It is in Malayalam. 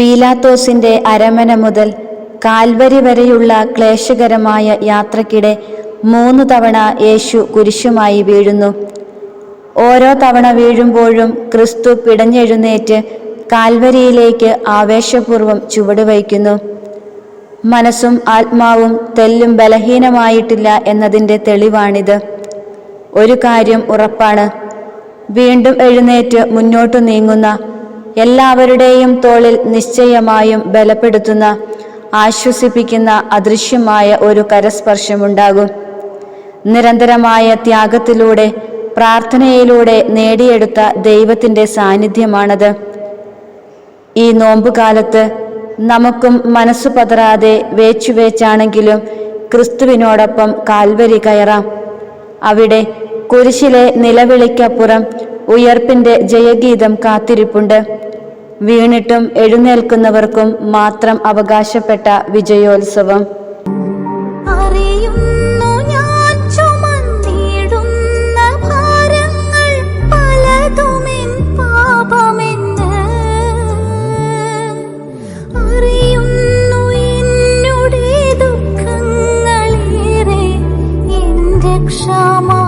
പീലാത്തോസിന്റെ അരമന മുതൽ കാൽവരി വരെയുള്ള ക്ലേശകരമായ യാത്രക്കിടെ മൂന്ന് തവണ യേശു കുരിശുമായി വീഴുന്നു. ഓരോ തവണ വീഴുമ്പോഴും ക്രിസ്തു പിടഞ്ഞെഴുന്നേറ്റ് കാൽവരിയിലേക്ക് ആവേശപൂർവം ചുവടുവയ്ക്കുന്നു മനസ്സും ആത്മാവും തെല്ലും ബലഹീനമായിട്ടില്ല എന്നതിന്റെ തെളിവാണിത്. ഒരു കാര്യം ഉറപ്പാണ്. വീണ്ടും എഴുന്നേറ്റ് മുന്നോട്ടു നീങ്ങുന്ന എല്ലാവരുടെയും തോളിൽ നിശ്ചയമായും ബലപ്പെടുത്തുന്ന ആശ്വസിപ്പിക്കുന്ന അദൃശ്യമായ ഒരു കരസ്പർശമുണ്ടാകും. നിരന്തരമായ ത്യാഗത്തിലൂടെ പ്രാർത്ഥനയിലൂടെ നേടിയെടുത്ത ദൈവത്തിന്റെ സാന്നിധ്യമാണത്. ഈ നോമ്പുകാലത്ത് നമുക്കും മനസ്സു പതറാതെ വേച്ചുവേച്ചാണെങ്കിലും ക്രിസ്തുവിനോടൊപ്പം കാൽവരി കയറാം. അവിടെ കുരിശിലെ നിലവിളിക്കപ്പുറം ഉയർപ്പിന്റെ ജയഗീതം കാത്തിരിപ്പുണ്ട്. വീണിട്ടും എഴുന്നേൽക്കുന്നവർക്കും മാത്രം അവകാശപ്പെട്ട വിജയോത്സവം. ക്ഷാമ